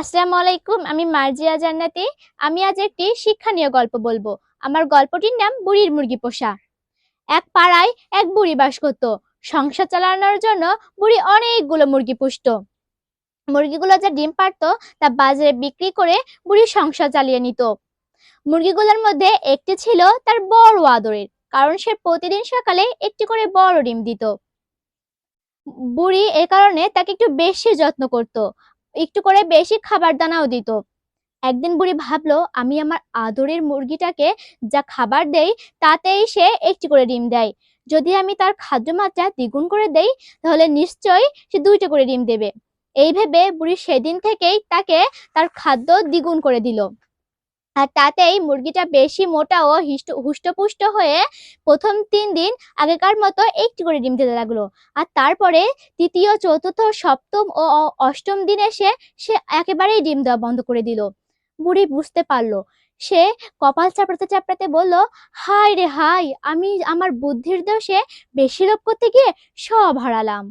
আসসালামু আলাইকুম আমি মার্জিয়া জান্নাতি। আমি আজ একটি শিক্ষণীয় গল্প বলব। আমার গল্পটির নাম বুড়ির মুরগি পোষা। এক পাড়ায় এক বুড়ি বাস করত। সংসার চালানোর জন্য বুড়ি অনেকগুলো মুরগি পুষতো। মুরগিগুলো যা ডিম পারতো তা বাজারে বিক্রি করে বুড়ি সংসার চালিয়ে নিত। মুরগিগুলোর মধ্যে একটি ছিল তার বড় আদরের, কারণ সে প্রতিদিন সকালে একটি করে বড় ডিম দিত। বুড়ি এ কারণে তাকে একটু বেশি যত্ন করত। একটু করে বেশি খাবার দানাও দিত। একদিন বুড়ি ভাবলো, আমি আমার আদরের মুরগিটাকে যা খাবার দেই, তাতেই সে একটি করে ডিম দেয়। যদি আমি তার খাদ্য মাত্রা দ্বিগুণ করে দেই, তাহলে নিশ্চয়ই সে দুইটা করে ডিম দেবে। এই ভেবে বুড়ি সেদিন থেকেই তাকে তার খাদ্য দ্বিগুণ করে দিল। আর তাতেই মুরগিটা বেশি মোটা ও হিষ্ট, হুষ্টপুষ্ট হয়ে প্রথম তিন দিন আগেকার মতো একটি করে ডিম দিতে লাগল। আর তারপরে তৃতীয়, চতুর্থ, সপ্তম ও অষ্টম দিন এসে সে একেবারেই ডিম দেওয়া বন্ধ করে দিল। বুড়ি বুঝতে পারল। সে কপাল চাপড়াতে চাপড়াতে বলল হাই রে হাই আমি আমার বুদ্ধির দোষে বেশি লোভ করতে গিয়ে সব হারালাম।